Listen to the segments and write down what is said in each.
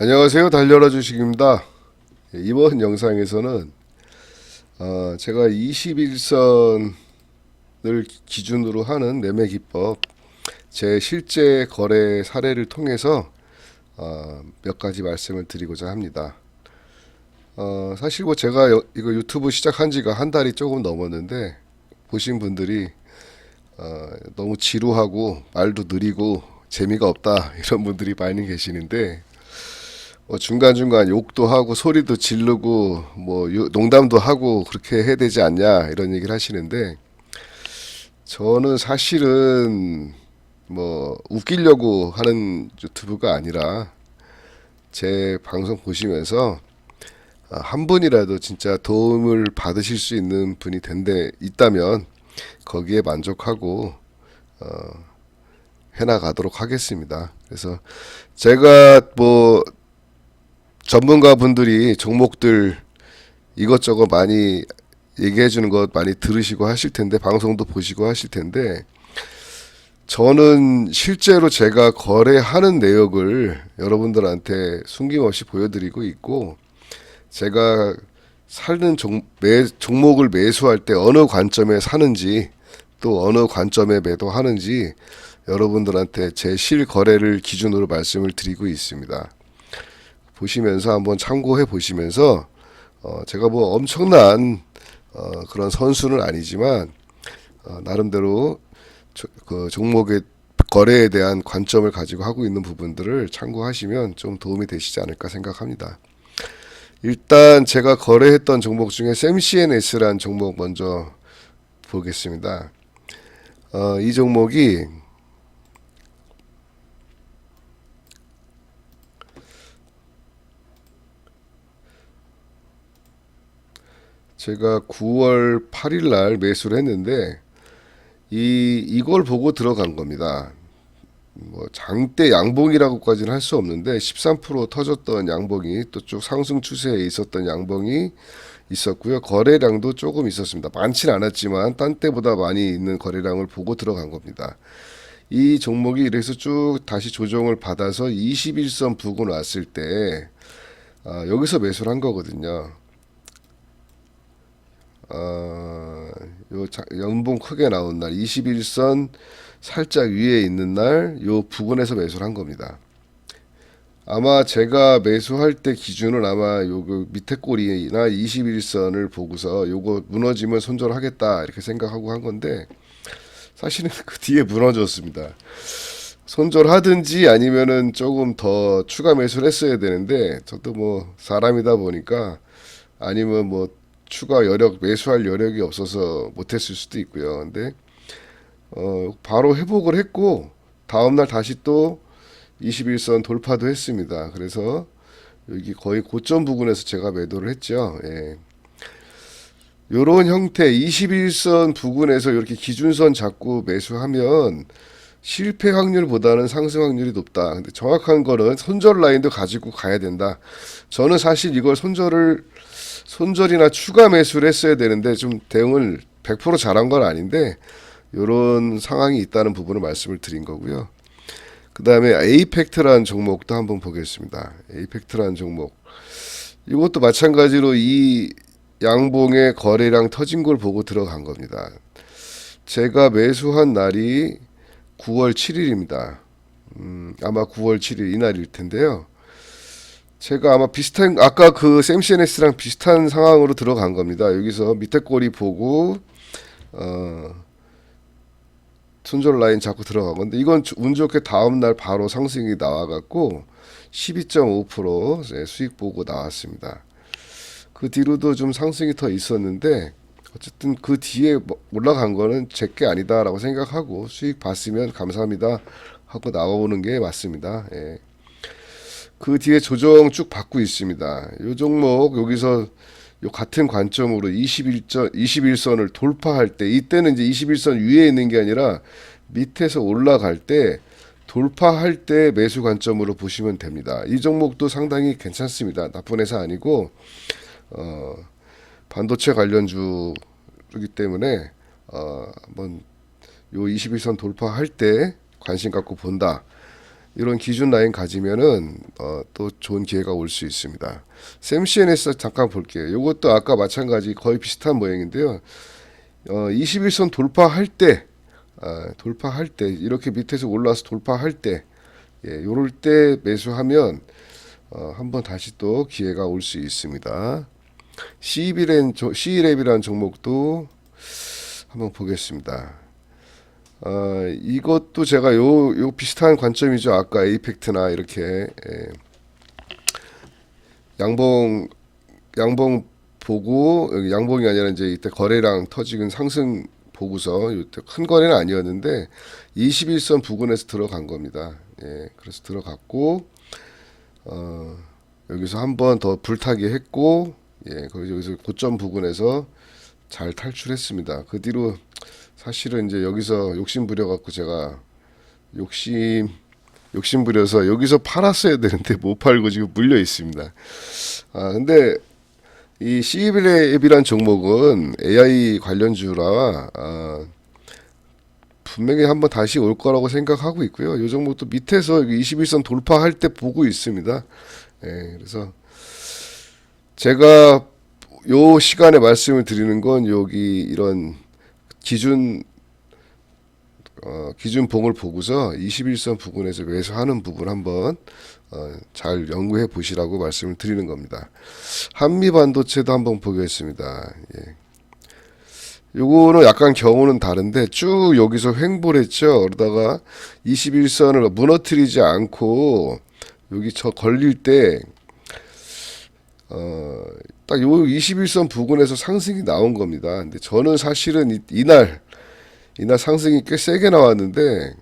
안녕하세요. 달려라 주식입니다. 예, 이번 영상에서는 어, 제가 21선을 기준으로 하는 매매 기법, 제 실제 거래 사례를 통해서 어, 몇 가지 말씀을 드리고자 합니다. 어, 사실 뭐 제가 여- 이거 유튜브 시작한 지가 한 달이 조금 넘었는데 보신 분들이 어, 너무 지루하고 말도 느리고 재미가 없다 이런 분들이 많이 계시는데 뭐 중간중간 욕도 하고 소리도 지르고 뭐 유- 농담도 하고 그렇게 해야 되지 않냐 이런 얘기를 하시는데 저는 사실은 뭐 웃기려고 하는 유튜브가 아니라 제 방송 보시면서 아, 한 분이라도 진짜 도움을 받으실 수 있는 분이 된데 있다면 거기에 만족하고 어, 해나가도록 하겠습니다. 그래서 제가 뭐 전문가 분들이 종목들 이것저것 많이 얘기해 주는 것 많이 들으시고 하실 텐데 방송도 보시고 하실 텐데 저는 실제로 제가 거래하는 내역을 여러분들한테 숨김없이 보여드리고 있고 제가 사는 종, 매, 종목을 매수할 때 어느 관점에 사는지 또 어느 관점에 매도하는지 여러분들한테 제 실거래를 기준으로 말씀을 드리고 있습니다. 보시면서 한번 참고해 보시면서 어, 제가 뭐 엄청난 어, 그런 선수는 아니지만 어, 나름대로 조- 그 종목의 거래에 대한 관점을 가지고 하고 있는 부분들을 참고하시면 좀 도움이 되시지 않을까 생각합니다. 일단 제가 거래했던 종목 중에 샘CNS라는 종목 먼저 보겠습니다. 어, 이 종목이 제가 9월 8일 날 매수를 했는데 이 이걸 보고 들어간 겁니다. 뭐 장대 양봉이라고까지는 할 수 없는데 13% 터졌던 양봉이 또 쭉 상승 추세에 있었던 양봉이 있었고요. 거래량도 조금 있었습니다. 많지는 않았지만 딴 때보다 많이 있는 거래량을 보고 들어간 겁니다. 이 종목이 이래서 쭉 다시 조정을 받아서 21선 부근 왔을 때 아, 여기서 매수를 한 거거든요. 어, 요 자- 연봉 크게 나온 날 21선 살짝 위에 있는 날 요 부근에서 매수를 한 겁니다. 아마 제가 매수할 때 기준은 아마 요그 밑에 꼬리나 21선을 보고서 요거 무너지면 손절하겠다 이렇게 생각하고 한 건데 사실은 그 뒤에 무너졌습니다. 손절하든지 아니면은 조금 더 추가 매수를 했어야 되는데 저도 뭐 사람이다 보니까 아니면 뭐 추가 여력 매수할 여력이 없어서 못했을 수도 있고요. 근데 어 바로 회복을 했고 다음 날 다시 또 21선 돌파도 했습니다. 그래서 여기 거의 고점 부근에서 제가 매도를 했죠. 예. 요런 형태 21선 부근에서 이렇게 기준선 잡고 매수하면 실패 확률보다는 상승 확률이 높다. 근데 정확한 거는 손절 라인도 가지고 가야 된다. 저는 사실 이걸 손절을 손절이나 추가 매수를 했어야 되는데 좀 대응을 100% 잘한 건 아닌데 이런 상황이 있다는 부분을 말씀을 드린 거고요. 그 다음에 에이펙트라는 종목도 한번 보겠습니다. 에이펙트라는 종목. 이것도 마찬가지로 이 양봉의 거래량 터진 걸 보고 들어간 겁니다. 제가 매수한 날이 9월 7일입니다. 음, 아마 9월 7일 이날일 텐데요. 제가 아마 비슷한 아까 그 샘CNS랑 비슷한 상황으로 들어간 겁니다. 여기서 밑에 꼬리 보고 어 손절 라인 잡고 들어간 건데 이건 주- 운 좋게 다음 날 바로 상승이 나와 갖고 12.5% 네, 수익 보고 나왔습니다. 그 뒤로도 좀 상승이 더 있었는데 어쨌든 그 뒤에 뭐 올라간 거는 제게 아니다라고 생각하고 수익 봤으면 감사합니다 하고 나오는 게 맞습니다. 예. 그 뒤에 조정 쭉 받고 있습니다. 요 종목 여기서 요 같은 관점으로 21전 21선을 돌파할 때 이때는 이제 21선 위에 있는 게 아니라 밑에서 올라갈 때 돌파할 때 매수 관점으로 보시면 됩니다. 이 종목도 상당히 괜찮습니다. 나쁜 회사 아니고 어 반도체 관련주이기 때문에 어 한번 요 21선 돌파할 때 관심 갖고 본다. 이런 기준 라인 가지면은 어, 또 좋은 기회가 올 수 있습니다. 샘CNS 잠깐 볼게요. 이것도 아까 마찬가지 거의 비슷한 모양인데요. 어, 21선 돌파할 때 아, 돌파할 때 이렇게 밑에서 올라와서 돌파할 때 예, 요럴 때 매수하면 어, 한번 다시 또 기회가 올 수 있습니다. C1엔 C1랩이라는 종목도 한번 보겠습니다. 어, 이것도 제가 요, 요 비슷한 관점이죠. 아까 에이펙트나 이렇게 예. 양봉 양봉 보고 양봉이 아니라 이제 이때 거래량 터지는 상승 보고서 이때 큰 거래는 아니었는데 21선 부근에서 들어간 겁니다. 예, 그래서 들어갔고 어, 여기서 한 번 더 불타기 했고 예, 거기서 고점 부근에서 잘 탈출했습니다. 그 뒤로 사실은 이제 여기서 욕심 부려 갖고 제가 욕심 욕심 부려서 여기서 팔았어야 되는데 못 팔고 지금 물려 있습니다. 아 근데 이 시비랩이란 종목은 AI 관련주라 아, 분명히 한번 다시 올 거라고 생각하고 있고요. 이 종목도 밑에서 21선 돌파할 때 보고 있습니다. 예, 그래서 제가 요 시간에 말씀을 드리는 건 여기 이런 기준 어, 기준 봉을 보고서 21선 부근에서 매수하는 부분 한번 어, 잘 연구해 보시라고 말씀을 드리는 겁니다. 한미 반도체도 한번 보겠습니다. 예. 요거는 약간 경우는 다른데 쭉 여기서 횡보를 했죠. 그러다가 21선을 무너뜨리지 않고 여기 저 걸릴 때 어, 딱 요 21선 부근에서 상승이 나온 겁니다. 근데 저는 사실은 이, 이날 이날 상승이 꽤 세게 나왔는데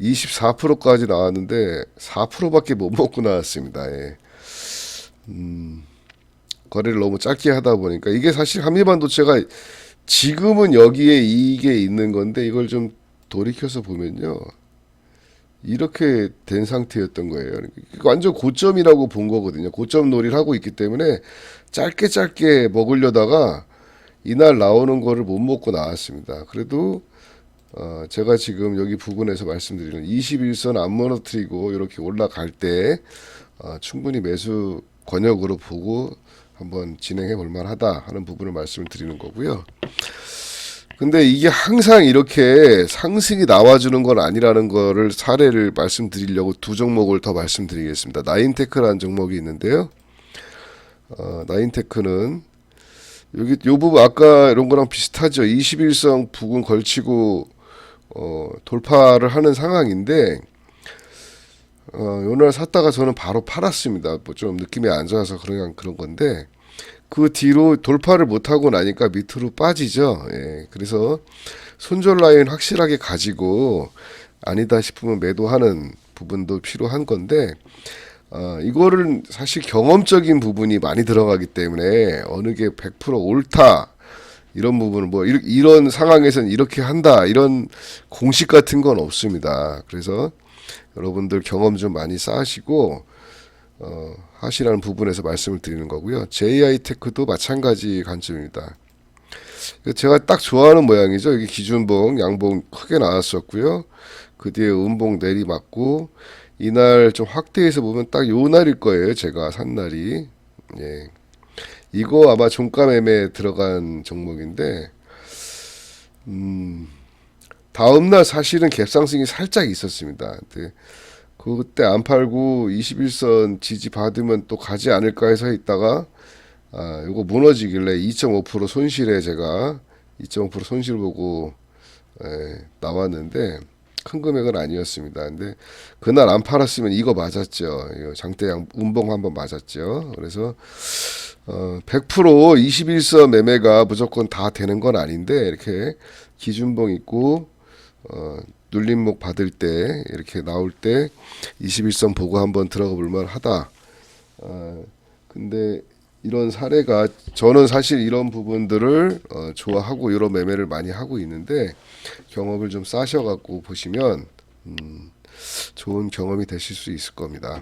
24%까지 나왔는데 4%밖에 못 먹고 나왔습니다. 예. 음, 거래를 너무 짧게 하다 보니까 이게 사실 한미반도체가 지금은 여기에 이게 있는 건데 이걸 좀 돌이켜서 보면요. 이렇게 된 상태였던 거예요. 그러니까 완전 고점이라고 본 거거든요. 고점 놀이를 하고 있기 때문에 짧게 짧게 먹으려다가 이날 나오는 거를 못 먹고 나왔습니다. 그래도 어, 제가 지금 여기 부근에서 말씀드리는 21선 안 무너뜨리고 이렇게 올라갈 때 어, 충분히 매수 권역으로 보고 한번 진행해 볼 만하다 하는 부분을 말씀을 드리는 거고요. 근데 이게 항상 이렇게 상승이 나와주는 건 아니라는 거를 사례를 말씀드리려고 두 종목을 더 말씀드리겠습니다. 나인테크라는 종목이 있는데요. 어, 나인테크는 여기 요 부분 아까 이런 거랑 비슷하죠. 21성 부근 걸치고 어, 돌파를 하는 상황인데 어, 오늘 샀다가 저는 바로 팔았습니다. 뭐 좀 느낌이 안 좋아서 그런 그런 건데 그 뒤로 돌파를 못 하고 나니까 밑으로 빠지죠. 예, 그래서 손절 라인 확실하게 가지고 아니다 싶으면 매도하는 부분도 필요한 건데 어, 이거를 사실 경험적인 부분이 많이 들어가기 때문에 어느 게 100% 옳다 이런 부분은 뭐 이런, 이런 상황에서는 이렇게 한다 이런 공식 같은 건 없습니다. 그래서 여러분들 경험 좀 많이 쌓으시고 어, 하시라는 부분에서 말씀을 드리는 거고요. JI 테크도 마찬가지 관점입니다. 제가 딱 좋아하는 모양이죠. 여기 기준봉, 양봉 크게 나왔었고요. 그 뒤에 음봉 내리맞고 이날 좀 확대해서 보면 딱 요 날일 거예요. 제가 산 날이. 예. 이거 아마 종가 매매 들어간 종목인데 음, 다음 날 사실은 갭상승이 살짝 있었습니다. 근데 그때 안 팔고 21선 지지 받으면 또 가지 않을까 해서 있다가 아, 요거 무너지길래 2.5% 손실에 제가 2.5% 손실 보고 에, 나왔는데 큰 금액은 아니었습니다. 근데 그날 안 팔았으면 이거 맞았죠. 이거 장대양 운봉 한번 맞았죠. 그래서 어, 100% 21선 매매가 무조건 다 되는 건 아닌데 이렇게 기준봉 있고 어, 눌림목 받을 때 이렇게 나올 때 21선 보고 한번 들어가 볼 만 하다. 어, 근데 이런 사례가 저는 사실 이런 부분들을 어, 좋아하고 이런 매매를 많이 하고 있는데 경험을 좀 쌓으셔갖고 보시면 음, 좋은 경험이 되실 수 있을 겁니다.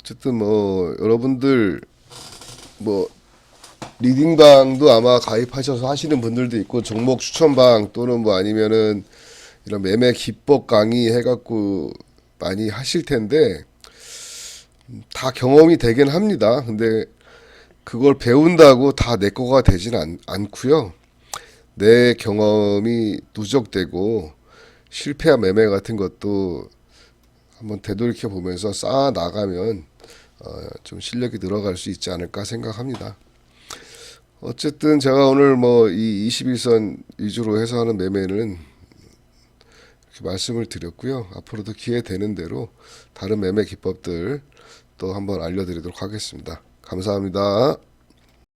어쨌든 뭐 여러분들 뭐 리딩방도 아마 가입하셔서 하시는 분들도 있고 종목 추천방 또는 뭐 아니면은 이런 매매 기법 강의 해갖고 많이 하실 텐데 음, 다 경험이 되긴 합니다. 근데 그걸 배운다고 다 내 거가 되진 않, 않고요. 내 경험이 누적되고 실패한 매매 같은 것도 한번 되돌이켜 보면서 쌓아 나가면 어, 좀 실력이 늘어갈 수 있지 않을까 생각합니다. 어쨌든 제가 오늘 뭐 이 21선 위주로 해서 하는 매매는 말씀을 드렸고요. 앞으로도 기회 되는 대로 다른 매매 기법들 또 한번 알려드리도록 하겠습니다. 감사합니다.